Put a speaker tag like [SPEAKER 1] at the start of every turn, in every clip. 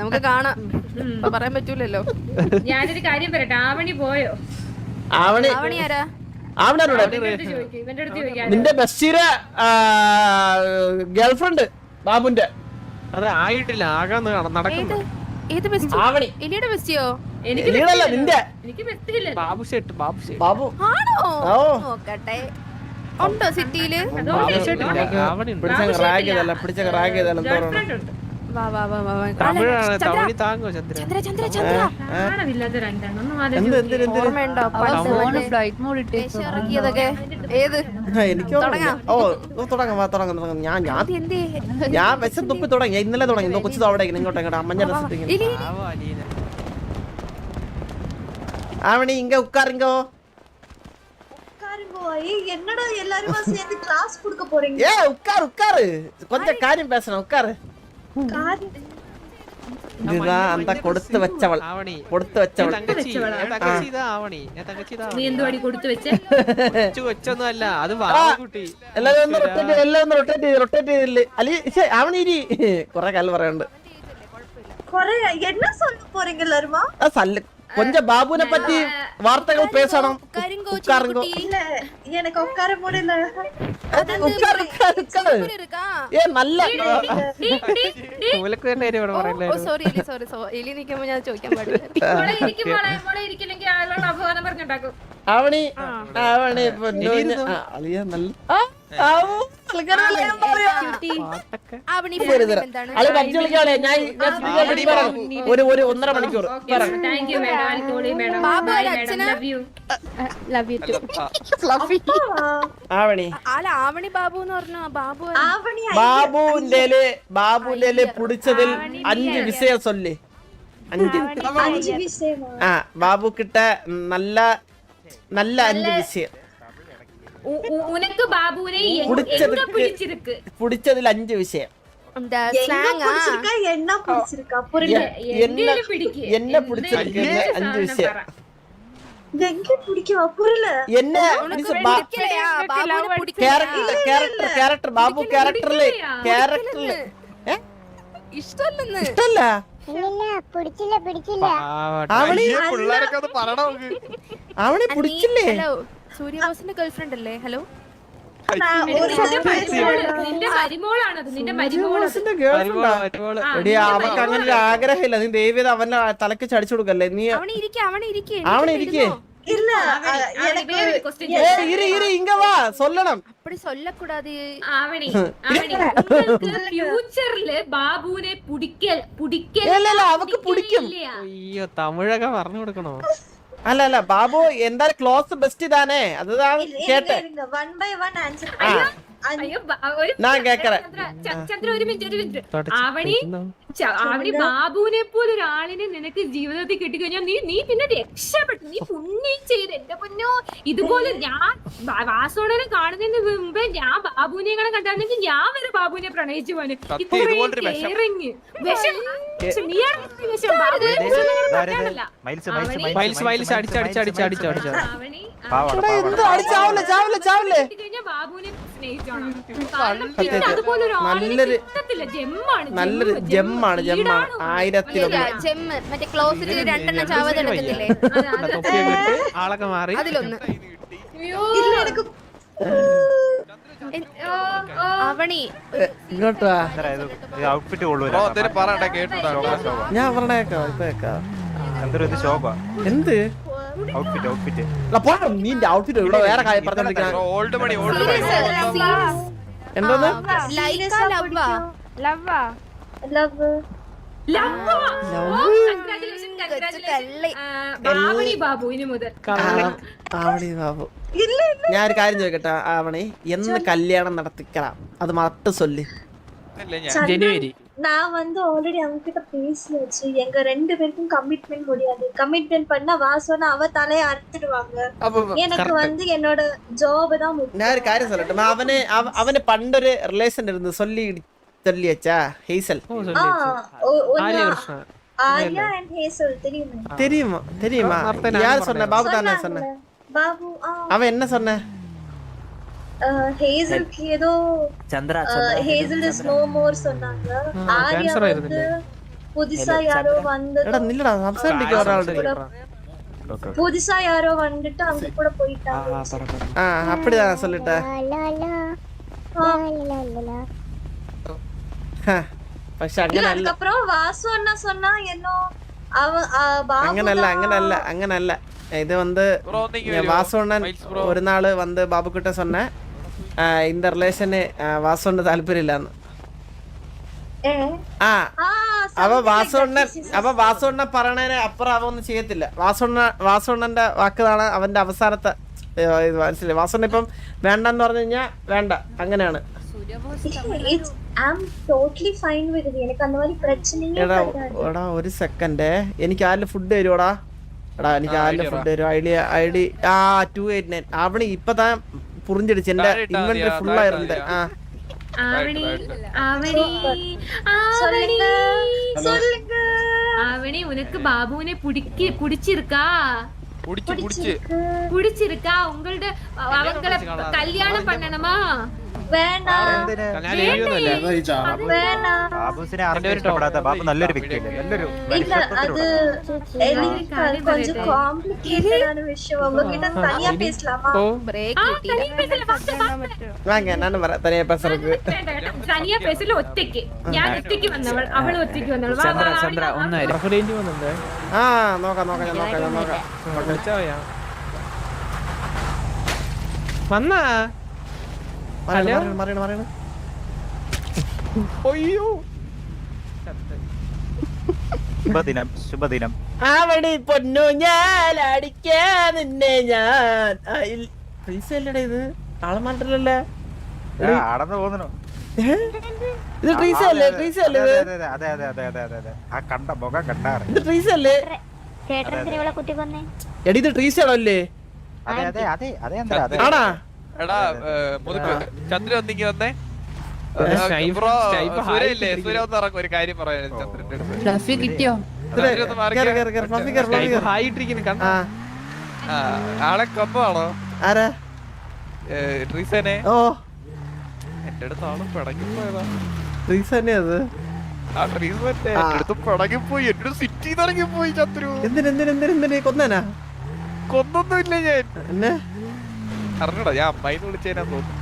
[SPEAKER 1] നമുക്ക് കാണാം. പറയാൻ പറ്റൂലല്ലോ.
[SPEAKER 2] ഞാനൊരു കാര്യം പറയട്ടെ. ആവണി പോയോ?
[SPEAKER 3] ആവണി.
[SPEAKER 1] ആവണി ആരാ?
[SPEAKER 3] നിന്റെ ബഷീര ഗേൾഫ്രണ്ട് ബാബുന്റെ.
[SPEAKER 4] അത് ആയിട്ടില്ല. ആകാൻ
[SPEAKER 1] ഏത്
[SPEAKER 4] നടക്കുന്നു
[SPEAKER 1] ഏത്? ബെസ്റ്റ്
[SPEAKER 3] ആവണി.
[SPEAKER 1] എലിയുടെ ബെസ്റ്റിയോ
[SPEAKER 3] നിന്റെ.
[SPEAKER 2] എനിക്ക്
[SPEAKER 4] ബാബു ഷെട്ട് ബാബു ഷെട്ട്.
[SPEAKER 3] ബാബു.
[SPEAKER 1] ആണോ. നോക്കട്ടെ. ഉണ്ടോ
[SPEAKER 3] സിറ്റിയിൽ? റാഗ് ചെയ്തല്ല പിടിച്ചങ്ങ് റാഗ് ചെയ്തല്ല എന്താ പറയണേ
[SPEAKER 2] ഗേൾഫ്രണ്ട് ഉണ്ട്
[SPEAKER 1] വാ വാ വാ വാ വാ.
[SPEAKER 4] തമിഴാണ്
[SPEAKER 1] അല്ല, ചന്ദ്ര,
[SPEAKER 4] തമിഴ് താങ്ങോ ചന്ദ്ര
[SPEAKER 1] ചന്ദ്ര ചന്ദ്ര ചന്ദ്ര
[SPEAKER 2] കാണമില്ലാത്ത രണ്ടെണ്ണം ഒന്നും
[SPEAKER 3] എന്ത്
[SPEAKER 2] ആലോചിച്ച്
[SPEAKER 3] എന്തിന് എന്തിന്
[SPEAKER 1] ഓർമ്മയുണ്ടോ പണ്ട്
[SPEAKER 5] ഫ്ലൈറ്റ് മോഡ്
[SPEAKER 1] ദേശം ഇറക്കിയതൊക്കെ ഏത്
[SPEAKER 3] ആ, എനിക്ക് ഓർമ്മയില്ല. ഓ ഓ, തുടങ്ങാം വാ തുടങ്ങാം തുടങ്ങാം ഞാൻ ഞാൻ
[SPEAKER 1] എന്ത് എന്ത്
[SPEAKER 3] ഞാൻ വിശം തുപ്പി തുടങ്ങി ഞാൻ ഇന്നലെ തുടങ്ങി ഇന്ന് കൊച്ചു അവിടെ ഇങ്ങോട്ട് ഇങ്ങോട്ട് അമ്മഞ്ഞ രസത്തിൽ ഇങ്ങനെ.
[SPEAKER 1] എലി
[SPEAKER 4] പാവം അലീന.
[SPEAKER 3] ആവണി ഇങ്ക ഉക്കാറിങ്കോ
[SPEAKER 6] உட்காருங்கோ ஏய் என்னடா எல்லாரும் சேர்ந்து கிளாஸ் கொடுக்க போறீங்க
[SPEAKER 3] ஏ உட்காரு உட்காரு கொஞ்சம் காரியம் பேசணும் உட்காரு
[SPEAKER 4] അന്ത
[SPEAKER 3] കൊടുത്തു വെച്ചവൾ.
[SPEAKER 4] കൊടുത്തു വെച്ചവൾ.
[SPEAKER 2] നീ എന്തുവാടി കൊടുത്തു വെച്ചേ?
[SPEAKER 4] വെച്ചൊന്നുമല്ല അത് കുട്ടി.
[SPEAKER 3] എല്ലാവരും ഒന്ന് റൊട്ടേറ്റ് എല്ലാം ഒന്ന് റൊട്ടേറ്റ് ചെയ്ത് റൊട്ടേറ്റ് ചെയ്തില്ലേ? അല്ലെ ശേ അവണി ഇനി കൊറേ കാലം പറയണ്ട്
[SPEAKER 6] குறை என்ன சொல்ல போறீங்க எல்லாருமா
[SPEAKER 3] ആ സല്ല கொஞ்சம் பாபுனை பத்தி வார்த்தைகள் பேசணும்
[SPEAKER 1] കരിങ്കോ
[SPEAKER 3] உட்காருங்கோ
[SPEAKER 6] இல்ல எனக்கு உட்கார முடியல
[SPEAKER 3] உட்காரு உட்காரு உட்காரு
[SPEAKER 1] இருக்கா
[SPEAKER 3] ഏ നല്ല
[SPEAKER 4] മൂലക്ക് തന്നെ ഇവിടെ
[SPEAKER 1] ഓ
[SPEAKER 4] പറയല്ലേ
[SPEAKER 1] സോറി എലി സോറി സോറി എലി നിൽക്കുമ്പോ ഞാൻ ചോദിക്കാൻ പാടില്ല
[SPEAKER 2] മോളെ ഇരിക്കും മോളെ മോളെ ഇരിക്കില്ലെങ്കിൽ ആളോട് അപവാദം പറഞ്ഞുണ്ടാക്കും
[SPEAKER 3] ആവണി ആവണി ഇപ്പൊ നോഞ്ഞ- ആ, അളിയ നല്ല ഒരു ഒരു ഒന്നര മണിക്കൂർ. ആവണി.
[SPEAKER 1] ആവണി ബാബു എന്ന് പറഞ്ഞു ബാബു
[SPEAKER 3] ബാബുന്റെ ബാബുന്റെ പുടിച്ചതിൽ അഞ്ച് വിഷയ സൊല്ലേ. അഞ്ച്. ആ ബാബു കിട്ട നല്ല നല്ല അഞ്ച് വിഷയം.
[SPEAKER 2] ഉനക്ക് ബാബുവിനെ
[SPEAKER 3] പിടിച്ചതിൽ അഞ്ച് വിഷയം. എന്നെ അഞ്ച് വിഷയം. എന്നെ ക്യാരക്ടർ ക്യാരക്ടർ ബാബു ക്യാരക്ടറിൽ ക്യാരക്ടറിൽ
[SPEAKER 1] ഇഷ്ടമല്ലെന്ന്.
[SPEAKER 3] ഇഷ്ടല്ല?
[SPEAKER 7] പിടിച്ചില്ല പിടിച്ചില്ല.
[SPEAKER 3] പിടിച്ചില്ലേ?
[SPEAKER 1] സൂര്യബോസിന്റെ ഗേൾഫ്രണ്ട് അല്ലേ? ഹലോ
[SPEAKER 3] അവക്ക് അങ്ങനെ ഒരു ആഗ്രഹമില്ല. നീ ദൈവത അവന്റെ തലക്ക് ചടിച്ചു കൊടുക്കല്ലേ? നീ
[SPEAKER 1] അവനെ ഇരിക്കേ
[SPEAKER 3] അവക്ക് പിടിക്കും.
[SPEAKER 4] അയ്യോ തമിഴൊക്കെ പറഞ്ഞു കൊടുക്കണോ?
[SPEAKER 3] അല്ല അല്ല ബാബു എന്താ ക്ലോസ് ബെസ്റ്റ് ഇതാണേ. അതാണ് കേട്ടെ. ഞാൻ
[SPEAKER 2] ചന്ദ്ര ഒരു മിനിറ്റ് ഒരു മിനിറ്റ്. ആവണി ആവണി ബാബുവിനെ പോലെ ഒരാളിനെ നിനക്ക് ജീവിതത്തിൽ കിട്ടിക്കഴിഞ്ഞാൽ നീ നീ പിന്നെ രക്ഷപ്പെട്ടു. നീ പുണ്യം ചെയ്ത്. എന്റെ പൊന്നോ ഇതുപോലെ ഞാൻ വാസോടനെ കാണുന്നതിന് മുമ്പേ ഞാൻ ബാബുവിനെ കൂടെ ഞാൻ വരെ ബാബുനെ പ്രണയിച്ചു പോനെ
[SPEAKER 3] നല്ലൊരു
[SPEAKER 2] ജെമ്മാണ്
[SPEAKER 3] ജെമ്മാണ്. ആയിരത്തിലൊന്ന്.
[SPEAKER 1] മറ്റേ
[SPEAKER 4] ആളൊക്കെ മാറി.
[SPEAKER 1] അതിലൊന്ന്. അവണി
[SPEAKER 3] ഇങ്ങോട്ട് ഞാൻ പറഞ്ഞേക്കാം. ഇപ്പൊ കേക്കാം
[SPEAKER 8] എന്തൊരു ഇത് ശോഭ?
[SPEAKER 3] എന്ത്?
[SPEAKER 8] ഔട്ട്ഫിറ്റ് ഔട്ട്ഫിറ്റ്
[SPEAKER 3] നീന്റെ ഔട്ട്ഫിറ്റ് ഇവിടെ വേറെ കാര്യം
[SPEAKER 8] ഓൾഡ് മണി ഓൾഡ്
[SPEAKER 3] എന്തോന്ന്?
[SPEAKER 5] ലവ്
[SPEAKER 2] ലവാ ബാബു ഇനി മുതൽ.
[SPEAKER 3] ആവണി ബാബു. ഞാൻ ഒരു കാര്യം ചോദിക്കട്ടെ ആവണേ എന്ന് കല്യാണം നടത്തിക്കണം അത് மட்டும் சொல்லு
[SPEAKER 4] ஜனவரி
[SPEAKER 6] நான் வந்து ஆல்ரெடி அவங்க கிட்ட பேசியாச்சு எங்க ரெண்டு பேருக்கும் கமிட்மெண்ட் முடியாது கமிட்மெண்ட் பண்ணா வா சொன்னா அவ தலைய அறுத்துடுவாங்க எனக்கு வந்து என்னோட ஜாப் தான் முக்கியம்
[SPEAKER 3] நான் ஒரு காரியம் சொல்லட்டுமா அவனே அவனே பண்ட ஒரு
[SPEAKER 4] ரிலேஷன்
[SPEAKER 6] இருந்து
[SPEAKER 4] சொல்லி
[SPEAKER 6] சொல்லியாச்சா ஹேசல்
[SPEAKER 4] ஆர்யா
[SPEAKER 6] அண்ட் ஹேசல் தெரியுமா
[SPEAKER 3] தெரியுமா தெரியுமா யார் சொன்ன பாபு தானே
[SPEAKER 6] சொன்னேன்
[SPEAKER 3] அவன் என்ன சொன்ன
[SPEAKER 6] ஹேசலுக்கு ஏதோ
[SPEAKER 9] Chandra
[SPEAKER 6] Hazel is no more சொன்னாங்க ஆரியா வந்து புதுசா யாரோ வந்தது
[SPEAKER 3] இல்லடா அப்சண்டிக்கு வர ஆள்
[SPEAKER 6] புதுசா யாரோ வந்துட்டு அங்க கூட போயிட்டாங்க
[SPEAKER 3] ஆ அப்படியா சொல்லிட்டேன் പക്ഷെ അങ്ങനല്ല
[SPEAKER 6] വാസു എന്നാ സൊന്നാ എന്നോ
[SPEAKER 3] അങ്ങനല്ല അങ്ങനല്ല അങ്ങനല്ല இது வந்து வாசுண்ணன் ஒரு நாள் வந்து பாபு கிட்ட சொன்னேன் இந்த ரிலேஷனு வாசுன்னு தாற்பயம்
[SPEAKER 6] இல்லைன்னு
[SPEAKER 3] ആ
[SPEAKER 6] അപ്പൊ
[SPEAKER 3] വാസുണ്ണൻ അപ്പൊ വാസുണ്ണൻ പറയണേന് അപ്പുറം അവൊന്നും ചെയ്യത്തില്ല. വാസുണ്ണ വാസുണ്ണന്റെ വാക്കതാണ് അവന്റെ അവസാനത്തെ ഇത് മനസ്സിലായി. വാസുണ്ണ ഇപ്പം വേണ്ടെന്ന് പറഞ്ഞു കഴിഞ്ഞാ വേണ്ട അങ്ങനെയാണ്. എടാ ഒരു സെക്കൻഡ് എനിക്ക് ആരിലും ഫുഡ് തരുവാടാ? എടാ എനിക്ക് ആരിൽ ഫുഡ് തരും ഐഡി ഐ ഡി ആ ടു എയ്റ്റ് നയൻ അവിടെ ഇപ്പൊ താൻ പുറിഞ്ചടിച്ച് എന്റെ
[SPEAKER 4] താഴെ ഇട്ടാ
[SPEAKER 3] ഇൻവെന്ററി
[SPEAKER 4] മതിയാ,
[SPEAKER 3] ഫുൾ
[SPEAKER 4] താഴെ
[SPEAKER 3] ആയിരുന്നു
[SPEAKER 4] ഇട്ടാ
[SPEAKER 3] ആ
[SPEAKER 2] ആവണി
[SPEAKER 4] right.
[SPEAKER 2] ആവണി ആവണി
[SPEAKER 6] சொல்லுங்க சொல்லுங்க
[SPEAKER 2] ஆவணி உனக்கு பாபுவினை பிடிக்க பிடிச்சிருக்கா
[SPEAKER 4] புடிச்சு புடிச்சு
[SPEAKER 2] பிடிச்சிருக்கா உங்கள்ட அவங்கள கல்யாணம் பண்ணணுமா
[SPEAKER 6] വേണ്ട.
[SPEAKER 8] ബാബുസിനെ ആർക്കും ഇഷ്ടപ്പെടാത്ത ബാബു നല്ലൊരു വ്യക്തിയല്ലേ? നല്ലൊരു
[SPEAKER 6] ഇല്ല அது എനിക്ക് കുറച്ച് കോംപ്ലിക്കേറ്റഡ് ആണ് വിഷയം. ഉங்ககிட்ட தனியா பேசலாமா
[SPEAKER 1] பிரேக்
[SPEAKER 3] வாங்க நான் வர தனியா பேசுறது
[SPEAKER 2] தனியா பேசல ഒറ്റയ്ക്ക്. ഞാൻ ഒറ്റയ്ക്ക് വന്നവൾ അവൾ ഒറ്റയ്ക്ക് വന്നവൾ. വാ വാ
[SPEAKER 4] ചന്ദ്ര ഒന്ന്
[SPEAKER 3] ആ നോക്കാം നോക്കാം ഞാൻ നോക്കാം ഞാൻ നോക്കാം.
[SPEAKER 4] വന്നാ.
[SPEAKER 8] ശുഭദിനം ശുഭദിനം.
[SPEAKER 3] അവിടെ പൊന്നു ഞാൻ നിന്നെ ഞാൻ. പൈസ അല്ലടാ ഇത്.
[SPEAKER 8] ആടന്ന് പോകുന്നു.
[SPEAKER 3] ഇത് ട്രീസ അല്ലേ? ട്രീസ അല്ലേ
[SPEAKER 8] അതെ അതെ അതെ അതെ അതെ ആ കണ്ട മുഖം കണ്ടാറ്.
[SPEAKER 3] ഇത് ട്രീസ അല്ലേ? എടി ഇത് ട്രീസ ആണോ അല്ലേ?
[SPEAKER 8] അതെ അതെ അതെ അതെ അതെ.
[SPEAKER 3] ആണാ?
[SPEAKER 9] എടാ മുതുക്ക് ചന്ദ്രൻ വന്നേ? ബ്രോ സുരയില്ലേ ഒന്ന് ഇറക്കും ഒരു കാര്യം പറയാൻ ചന്ദ്രന്റെ
[SPEAKER 3] ഫ്ലഫി
[SPEAKER 9] കിട്ടിയോ? ആളെ
[SPEAKER 3] കൊമ്പാണോ
[SPEAKER 9] ട്രീസനെ?
[SPEAKER 3] ഓ.
[SPEAKER 9] എന്റെ അടുത്ത് ആളും പിടങ്ങി പോയതാ
[SPEAKER 3] ട്രീസനെ അത്?
[SPEAKER 9] ആ പോയി സിറ്റി പോയി
[SPEAKER 3] ചത്രു എന്തിനെന്തിനെന്തിനെന്തിനെ കൊന്നനാ?
[SPEAKER 9] കൊന്നൊന്നുമില്ല ഞാൻ.
[SPEAKER 3] എന്നെ?
[SPEAKER 9] അറിഞ്ഞൂടാ ഞാൻ അമ്മായിന്ന് വിളിച്ചേനാ തോന്നുന്നു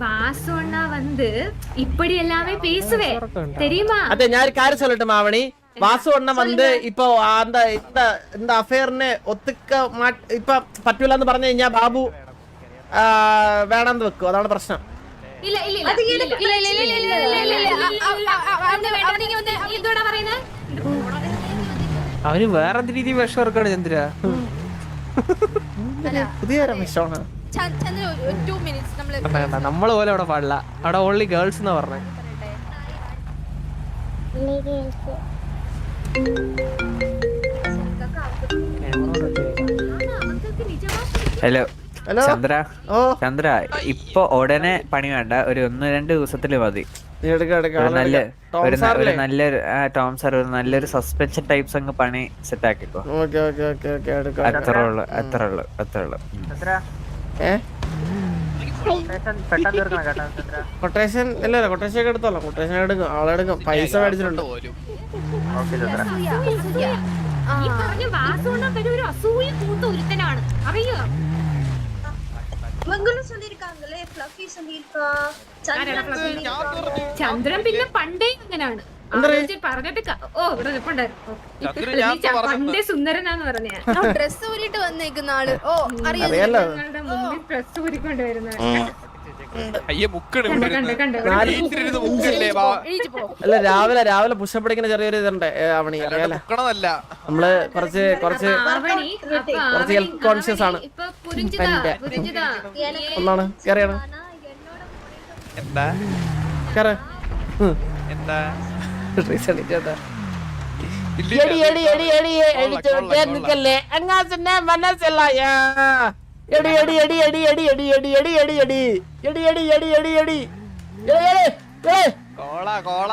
[SPEAKER 2] വാസുണ്ണ വന്ന് ഇപ്പടി എല്ലാമേ പേസുവേ തരീമാ
[SPEAKER 3] അതെ ഞാൻ ഒരു കാര്യം സ്ഥലട്ടെ മാവണി വാസു എണ്ണ വന്ന് ഇപ്പൊ എന്താ എന്താ എന്താ അഫയറിനെ ഒത്തുക്ക ഇപ്പൊ പറ്റൂല എന്ന് പറഞ്ഞു കഴിഞ്ഞാ ബാബു വേണമെന്ന് വെക്കും. അതാണ് പ്രശ്നം.
[SPEAKER 2] അവന്
[SPEAKER 4] വേറെ രീതി വിഷം ഇറക്കാണ് ചന്ദ്ര?
[SPEAKER 3] പുതിയ
[SPEAKER 1] വിഷമാണ്.
[SPEAKER 4] നമ്മൾ പോലെ അവിടെ പാടില്ല. അവിടെ ഓൺലി ഗേൾസ് എന്നാ പറഞ്ഞേ.
[SPEAKER 10] Hello
[SPEAKER 3] hello
[SPEAKER 10] Chandra.
[SPEAKER 3] ഓ.
[SPEAKER 10] ചന്ദ്ര ഇപ്പൊ ഉടനെ പണി വേണ്ട. ഒരു ഒന്ന് രണ്ട് ദിവസത്തിൽ മതി. ഒരു നല്ല
[SPEAKER 3] ടോം
[SPEAKER 10] ഒരു നല്ലൊരു ടോം സാർ ഒരു നല്ലൊരു സസ്പെൻഷൻ ടൈപ്സ് അങ്ങ് പണി സെറ്റ് ആക്കിക്കോ. അത്ര ഉള്ളു അത്ര ഉള്ളു അത്ര ഉള്ളു.
[SPEAKER 3] ഏ? കൊട്ടേഷൻ ഇല്ല ഇല്ല കൊട്ടേഷൻ ഒക്കെ എടുത്തോളാം കൊട്ടേഷൻ എടുക്കും ആളെടുക്കും പൈസ മേടിച്ചിട്ടുണ്ട്
[SPEAKER 2] ഈ പറഞ്ഞ വാസോണ്ണ ഒരു അസൂയ കൂത്ത ഒരുത്തനാണ് അറിയോ
[SPEAKER 6] இவங்களும் சொல்லிருக்காங்களே ஃப்ளஃபி சொல்லிருக்கா சந்திரன் சொல்லிருக்காங்க
[SPEAKER 2] ചന്ദ്രൻ പിന്നെ പണ്ടേ അങ്ങനാണ്
[SPEAKER 1] വന്നേക്കുന്ന ആൾ. ഓ
[SPEAKER 3] അല്ല രാവിലെ രാവിലെ പുഷപ്പ് ചെറിയൊരു ഇതുണ്ട് അവണി അറിയാലേ? നമ്മൾ കുറച്ച് കുറച്ച് കൊറച്ച് ഹെൽത്ത് കോൺഷ്യസ് ആണ്. ഒന്നാണ്
[SPEAKER 6] കേറിയാണ്.
[SPEAKER 9] എന്താ? എന്താ?
[SPEAKER 3] എടി എടി എടി എടി എടിച്ചു
[SPEAKER 9] കൊള്ളാം, കൊള്ളാം.
[SPEAKER 3] നിക്കല്ലേ അങ്ങാസിന്റെ മനസ്സിലായ എടി എടി എടി എടി എടി എടി എടി എടി എടി എടി എടി എടി എടി എടി എടി
[SPEAKER 9] കോള കോള.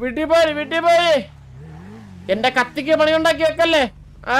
[SPEAKER 3] വീട്ടിൽ പോയി വീട്ടിൽ പോയി എന്റെ കത്തിക്ക് പണി ഉണ്ടാക്കി വെക്കല്ലേ ആ